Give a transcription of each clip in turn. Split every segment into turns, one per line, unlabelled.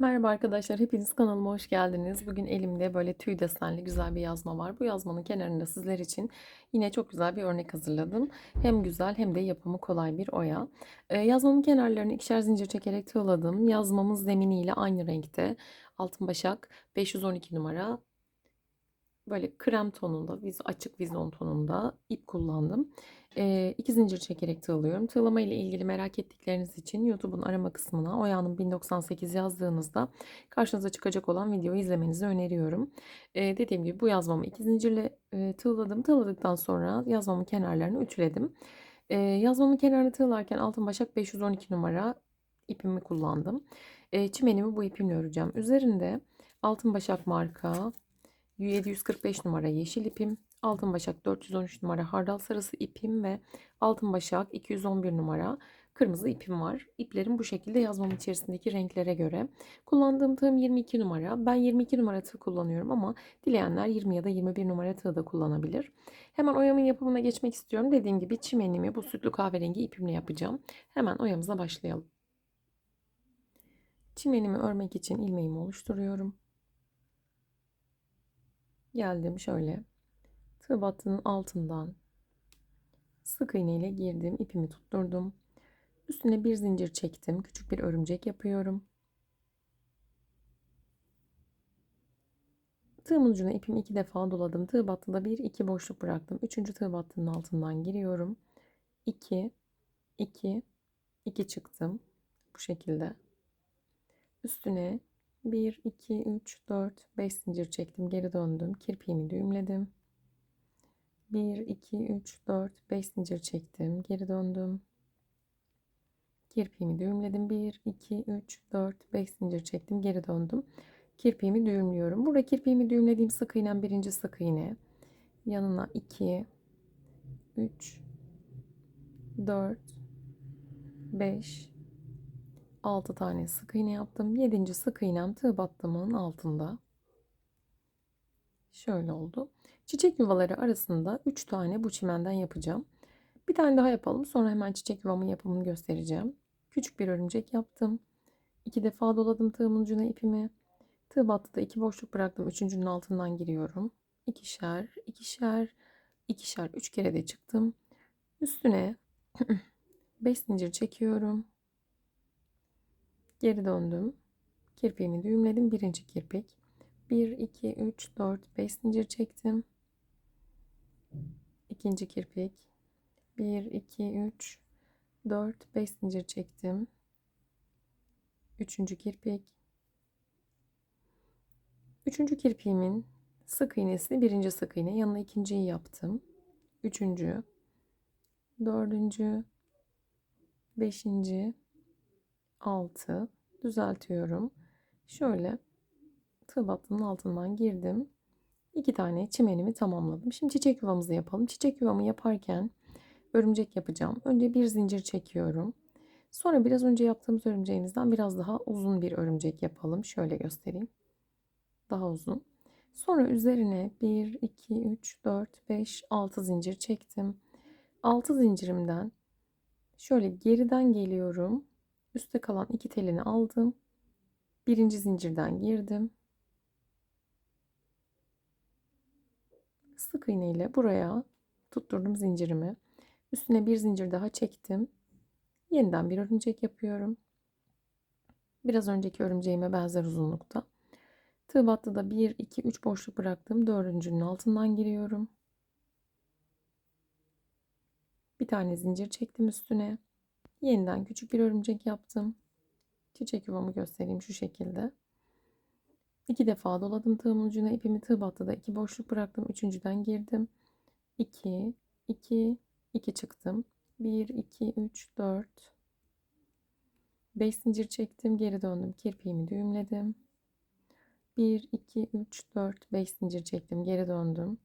Merhaba arkadaşlar, hepiniz kanalıma hoş geldiniz. Bugün elimde böyle tüy desenli güzel bir yazma var. Bu yazmanın kenarında sizler için yine çok güzel bir örnek hazırladım. Hem güzel hem de yapımı kolay bir oya. Ee, yazmamın kenarlarını ikişer zincir çekerek tığladım. Yazmamız zeminiyle aynı renkte. Altın başak 512 numara böyle krem tonunda, viz, açık vizon tonunda ip kullandım. E, iki zincir çekerek tığlıyorum. Tığlama ile ilgili merak ettikleriniz için YouTube'un arama kısmına Oya'nın 1098 yazdığınızda karşınıza çıkacak olan videoyu izlemenizi öneriyorum. E, dediğim gibi bu yazmamı iki zincirle e, tığladım. Tığladıktan sonra yazmamın kenarlarını ütüledim. E, yazmamın kenarını tığlarken altın başak 512 numara ipimi kullandım. E, çimenimi bu ipimle öreceğim. Üzerinde altın başak marka 745 numara yeşil ipim, altın başak 413 numara hardal sarısı ipim ve altın başak 211 numara kırmızı ipim var. İplerim bu şekilde yazmam içerisindeki renklere göre. Kullandığım tığım 22 numara. Ben 22 numara tığ kullanıyorum ama dileyenler 20 ya da 21 numara tığ da kullanabilir. Hemen oyamın yapımına geçmek istiyorum. Dediğim gibi çimenimi bu sütlü kahverengi ipimle yapacağım. Hemen oyamıza başlayalım. Çimenimi örmek için ilmeğimi oluşturuyorum. Geldim şöyle. Tığ battının altından sık iğne ile girdim. ipimi tutturdum. Üstüne bir zincir çektim. Küçük bir örümcek yapıyorum. Tığımın ucuna ipimi iki defa doladım. Tığ battında bir iki boşluk bıraktım. Üçüncü tığ battının altından giriyorum. 2 2 2 çıktım. Bu şekilde. Üstüne 1, 2, 3, 4, 5 zincir çektim. Geri döndüm. Kirpiğimi düğümledim. 1, 2, 3, 4, 5 zincir çektim. Geri döndüm. Kirpiğimi düğümledim. 1, 2, 3, 4, 5 zincir çektim. Geri döndüm. Kirpiğimi düğümlüyorum. Burada kirpiğimi düğümlediğim sık iğnem birinci sık iğne. Yanına 2, 3, 4, 5, 6 tane sık iğne yaptım. 7. sık iğnem tığ battımın altında. Şöyle oldu. Çiçek yuvaları arasında 3 tane bu çimenden yapacağım. Bir tane daha yapalım. Sonra hemen çiçek yuvamın yapımını göstereceğim. Küçük bir örümcek yaptım. İki defa doladım tığımın ucuna ipimi. Tığ battıda iki boşluk bıraktım. Üçüncünün altından giriyorum. İkişer, ikişer, ikişer, üç kere de çıktım. Üstüne 5 zincir çekiyorum. Geri döndüm. Kirpiğimi düğümledim. Birinci kirpik. 1, 2, 3, 4, 5 zincir çektim. İkinci kirpik. 1, 2, 3, 4, 5 zincir çektim. Üçüncü kirpik. Üçüncü kirpiğimin sık iğnesi birinci sık iğne. Yanına ikinciyi yaptım. Üçüncü. Dördüncü. Beşinci. 6 düzeltiyorum. Şöyle tığ battının altından girdim. İki tane çimenimi tamamladım. Şimdi çiçek yuvamızı yapalım. Çiçek yuvamı yaparken örümcek yapacağım. Önce bir zincir çekiyorum. Sonra biraz önce yaptığımız örümceğimizden biraz daha uzun bir örümcek yapalım. Şöyle göstereyim. Daha uzun. Sonra üzerine 1, 2, 3, 4, 5, 6 zincir çektim. 6 zincirimden şöyle geriden geliyorum. Üste kalan iki telini aldım. Birinci zincirden girdim. Sık iğne ile buraya tutturdum zincirimi. Üstüne bir zincir daha çektim. Yeniden bir örümcek yapıyorum. Biraz önceki örümceğime benzer uzunlukta. Tığ battıda 1, 2, 3 boşluk bıraktım. Dördüncünün altından giriyorum. Bir tane zincir çektim üstüne. Yeniden küçük bir örümcek yaptım. Çiçek yuvamı göstereyim şu şekilde. İki defa doladım tığımın ucuna ipimi tığ battıda iki boşluk bıraktım. Üçüncüden girdim. 2, 2, 2 çıktım. 1, 2, 3, 4, 5 zincir çektim. Geri döndüm. Kirpiğimi düğümledim. 1, 2, 3, 4, 5 zincir çektim. Geri döndüm.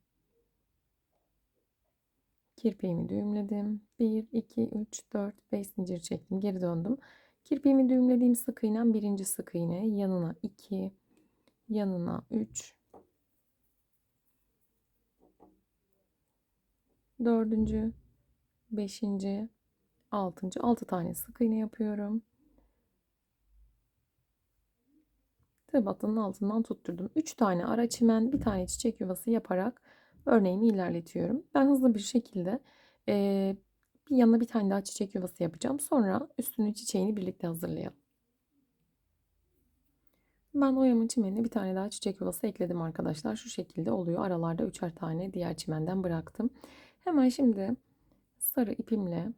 Kirpiğimi düğümledim. 1, 2, 3, 4, 5 zincir çektim. Geri döndüm. Kirpiğimi düğümlediğim sık iğnem birinci sık iğne. Yanına 2, yanına 3, dördüncü, beşinci, altıncı, altı tane sık iğne yapıyorum. tığ altından tutturdum. 3 tane ara çimen, bir tane çiçek yuvası yaparak örneğimi ilerletiyorum. Ben hızlı bir şekilde e, bir yanına bir tane daha çiçek yuvası yapacağım. Sonra üstünü çiçeğini birlikte hazırlayalım. Ben oyamın çimenine bir tane daha çiçek yuvası ekledim arkadaşlar. Şu şekilde oluyor. Aralarda üçer tane diğer çimenden bıraktım. Hemen şimdi sarı ipimle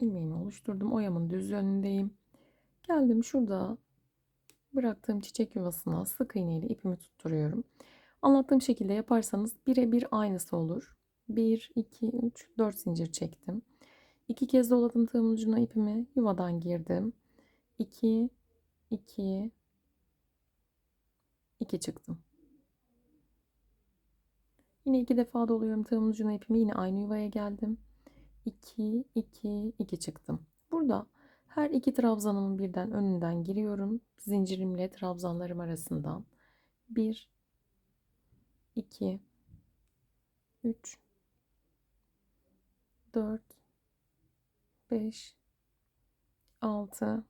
ilmeğimi oluşturdum. Oyamın düz yönündeyim. Geldim şurada bıraktığım çiçek yuvasına sık iğne ile ipimi tutturuyorum. Anlattığım şekilde yaparsanız birebir aynısı olur. 1, 2, 3, 4 zincir çektim. İki kez doladım tığımın ucuna ipimi. Yuvadan girdim. 2, 2, 2 çıktım. Yine iki defa doluyorum tığımın ucuna ipimi. Yine aynı yuvaya geldim. 2, 2, 2 çıktım. Burada her iki trabzanımın birden önünden giriyorum. Zincirimle trabzanlarım arasından. 1, 2, 3, 4, 5, 6,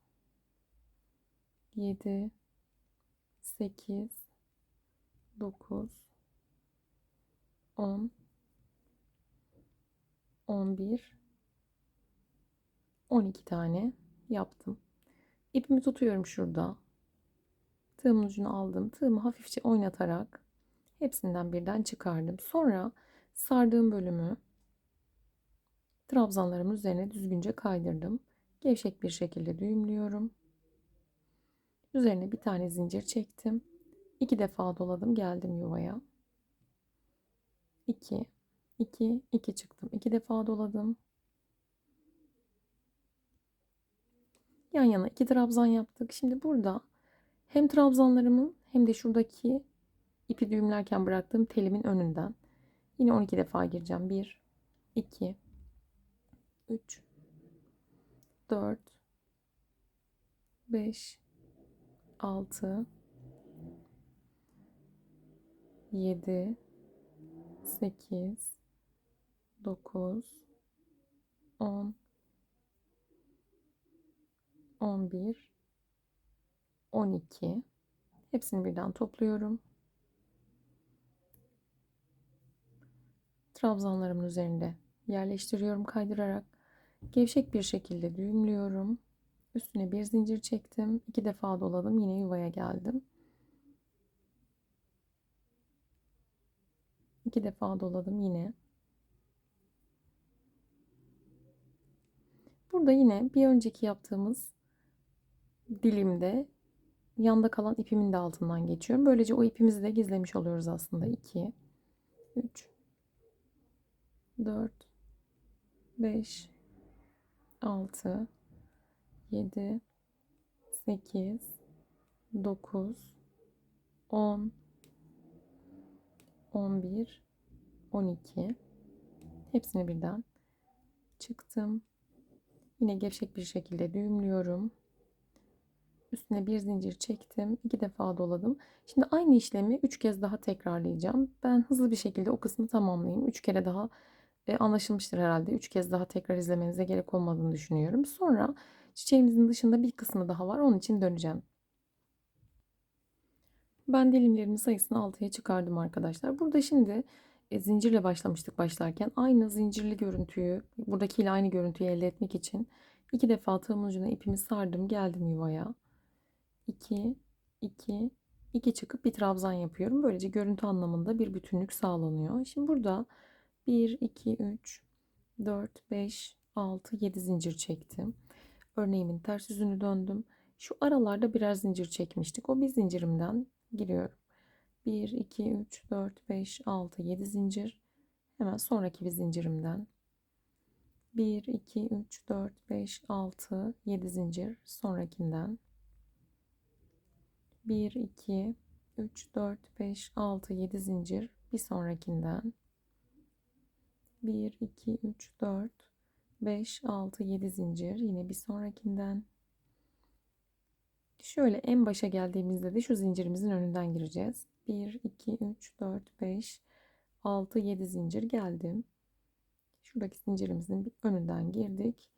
7, 8, 9, 10, 11, 12 tane yaptım. İpimi tutuyorum şurada. Tığımın ucunu aldım. Tığımı hafifçe oynatarak hepsinden birden çıkardım. Sonra sardığım bölümü trabzanlarımın üzerine düzgünce kaydırdım. Gevşek bir şekilde düğümlüyorum. Üzerine bir tane zincir çektim. İki defa doladım geldim yuvaya. 2 2 2 çıktım. İki defa doladım. Yan yana iki trabzan yaptık. Şimdi burada hem trabzanlarımın hem de şuradaki ipi düğümlerken bıraktığım telimin önünden yine 12 defa gireceğim. 1 2 3 4 5 6 7 8 9 10 11 12 hepsini birden topluyorum. Trabzanlarımın üzerinde yerleştiriyorum kaydırarak. Gevşek bir şekilde düğümlüyorum. Üstüne bir zincir çektim. iki defa doladım. Yine yuvaya geldim. İki defa doladım yine. Burada yine bir önceki yaptığımız dilimde yanda kalan ipimin de altından geçiyorum. Böylece o ipimizi de gizlemiş oluyoruz aslında. 2 3 4 5 6 7 8 9 10 11 12 hepsini birden çıktım. Yine gevşek bir şekilde düğümlüyorum. Üstüne bir zincir çektim. iki defa doladım. Şimdi aynı işlemi üç kez daha tekrarlayacağım. Ben hızlı bir şekilde o kısmı tamamlayayım. Üç kere daha e, anlaşılmıştır herhalde. Üç kez daha tekrar izlemenize gerek olmadığını düşünüyorum. Sonra çiçeğimizin dışında bir kısmı daha var. Onun için döneceğim. Ben dilimlerimin sayısını 6'ya çıkardım arkadaşlar. Burada şimdi e, zincirle başlamıştık başlarken. Aynı zincirli görüntüyü, buradakiyle aynı görüntüyü elde etmek için iki defa tığımın ucuna ipimi sardım. Geldim yuvaya. 2, 2, 2 çıkıp bir trabzan yapıyorum. Böylece görüntü anlamında bir bütünlük sağlanıyor. Şimdi burada 1, 2, 3, 4, 5, 6, 7 zincir çektim. Örneğimin ters yüzünü döndüm. Şu aralarda birer zincir çekmiştik. O bir zincirimden giriyorum. 1, 2, 3, 4, 5, 6, 7 zincir. Hemen sonraki bir zincirimden 1, 2, 3, 4, 5, 6, 7 zincir. Sonrakinden 1, 2, 3, 4, 5, 6, 7 zincir. Bir sonrakinden 1, 2, 3, 4, 5, 6, 7 zincir. Yine bir sonrakinden Şöyle en başa geldiğimizde de şu zincirimizin önünden gireceğiz. 1, 2, 3, 4, 5, 6, 7 zincir geldim. Şuradaki zincirimizin önünden girdik.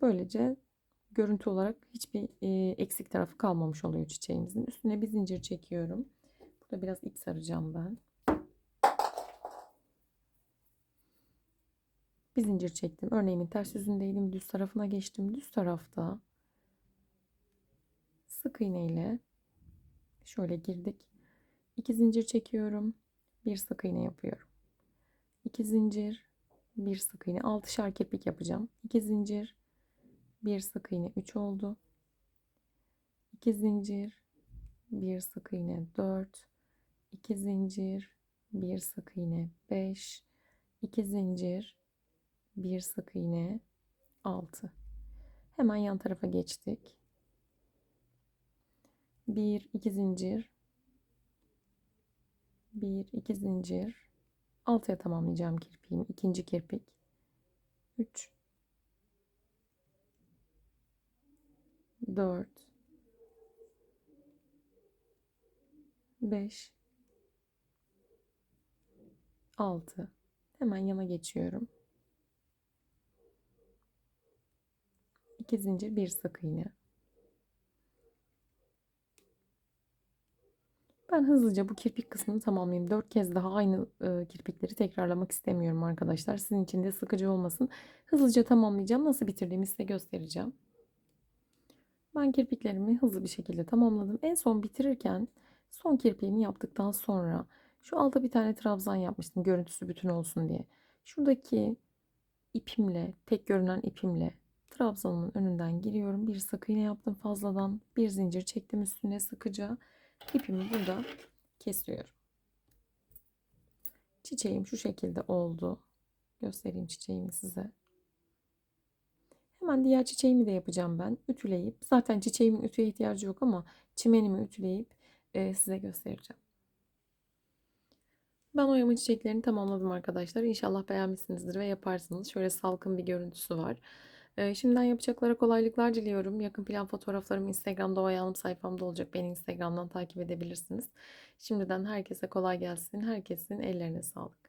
Böylece görüntü olarak hiçbir e, eksik tarafı kalmamış oluyor çiçeğimizin. Üstüne bir zincir çekiyorum. Burada biraz ip saracağım ben. Bir zincir çektim. Örneğimin ters yüzündeydim. Düz tarafına geçtim. Düz tarafta sık iğne ile şöyle girdik. İki zincir çekiyorum. Bir sık iğne yapıyorum. İki zincir, bir sık iğne. Altışar kirpik yapacağım. İki zincir, bir sık iğne 3 oldu. 2 zincir, bir sık iğne 4, 2 zincir, bir sık iğne 5, 2 zincir, bir sık iğne 6. Hemen yan tarafa geçtik. 1 2 zincir 1 2 zincir altıya tamamlayacağım kirpiğimi. ikinci kirpik 3 4 5 6 hemen yana geçiyorum. 2 zincir bir sık iğne. Ben hızlıca bu kirpik kısmını tamamlayayım. 4 kez daha aynı e, kirpikleri tekrarlamak istemiyorum arkadaşlar. Sizin için de sıkıcı olmasın. Hızlıca tamamlayacağım. Nasıl bitirdiğimi size göstereceğim. Ben kirpiklerimi hızlı bir şekilde tamamladım. En son bitirirken son kirpiğimi yaptıktan sonra şu alta bir tane trabzan yapmıştım görüntüsü bütün olsun diye. Şuradaki ipimle, tek görünen ipimle trabzanımın önünden giriyorum. Bir sık iğne yaptım fazladan. Bir zincir çektim üstüne sıkıca. İpimi burada kesiyorum. Çiçeğim şu şekilde oldu. Göstereyim çiçeğimi size. Hemen diğer çiçeğimi de yapacağım ben. Ütüleyip zaten çiçeğimin ütüye ihtiyacı yok ama çimenimi ütüleyip e, size göstereceğim. Ben oyama çiçeklerini tamamladım arkadaşlar. İnşallah beğenmişsinizdir ve yaparsınız. Şöyle salkın bir görüntüsü var. E, şimdiden yapacaklara kolaylıklar diliyorum. Yakın plan fotoğraflarım Instagram'da oyalanım sayfamda olacak. Beni Instagram'dan takip edebilirsiniz. Şimdiden herkese kolay gelsin. Herkesin ellerine sağlık.